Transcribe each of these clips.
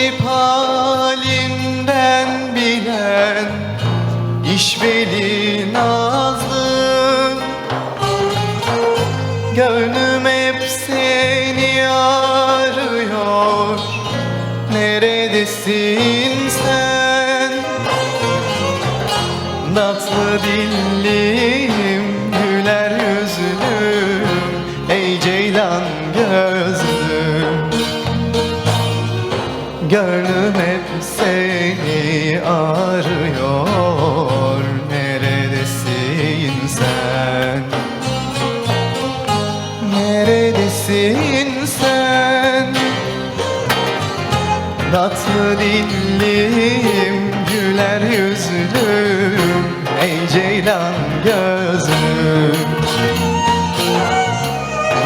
garip halinden bilen İşveli nazlı. Gönlüm hep seni arıyor. Neredesin sen? Tatlı dillim Gönlüm hep seni arıyor. Neredesin sen? Neredesin sen? Tatlı dillim güler yüzlüm. Ey ceylan gözlüm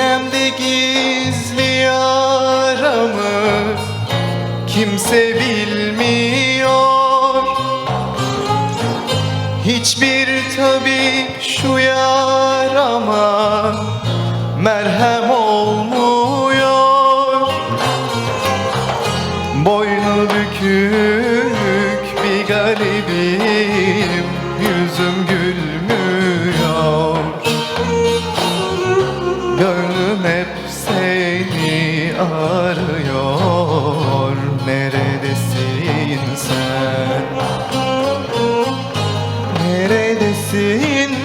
Sinemde gizli yaramı kimse bilmiyor Hiçbir tabi şu yarama merhem olmuyor Neredesin